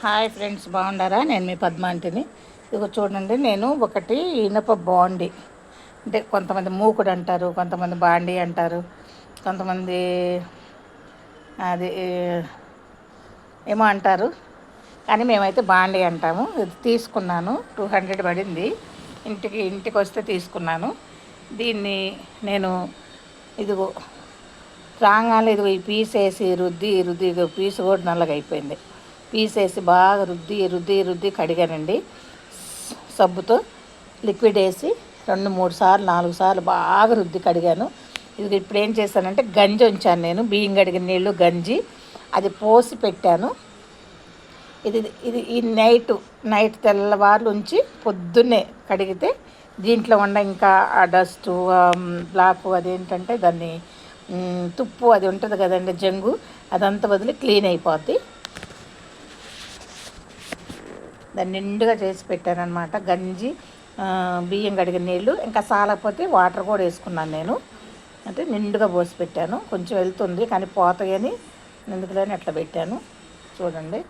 Hi friends బాగుండారా నేను మీ పద్మాంటిని ఇక చూడండి నేను ఒకటి ఇనప బాండి. అంటే కొంతమంది మూకుడు అంటారు కొంతమంది బాండి అంటారు కొంతమంది అది ఏమో అంటారు. కానీ మేమైతే బాండి అంటాము. ఇది తీసుకున్నాను టూ హండ్రెడ్ పడింది. ఇంటికి ఇంటికి వస్తే తీసుకున్నాను. దీన్ని నేను ఇదిగో రాగానే ఇదిగో ఈ పీస్ వేసి రుద్ది రుద్ది ఇదిగో పీస్ కూడా నల్లగా అయిపోయింది. పీసేసి బాగా రుద్ది రుద్ది రుద్ది కడిగానండి. సబ్బుతో లిక్విడ్ వేసి రెండు మూడు సార్లు నాలుగు సార్లు బాగా రుద్ది కడిగాను. ఇది ఇప్పుడు ఏం చేశానంటే గంజి ఉంచాను నేను బియ్యం కడిగిన నీళ్ళు గంజి అది పోసి పెట్టాను. ఇది ఇది ఈ నైట్ నైట్ తెల్లవారులు ఉంచి పొద్దున్నే కడిగితే దీంట్లో ఉన్న ఇంకా ఆ డస్ట్ బ్లాక్ అదేంటంటే దాన్ని తుప్పు అది ఉంటుంది కదండి జంగు అదంతా వదిలి క్లీన్ అయిపోద్ది. దాన్ని నిండుగా చేసి పెట్టాను గంజి బియ్యం కడిగిన నీళ్ళు ఇంకా సాలకపోతే వాటర్ కూడా వేసుకున్నాను నేను. అంటే నిండుగా పోసి పెట్టాను. కొంచెం వెళ్తుంది కానీ పోతాయని ఎందుకులేని అట్లా పెట్టాను. చూడండి.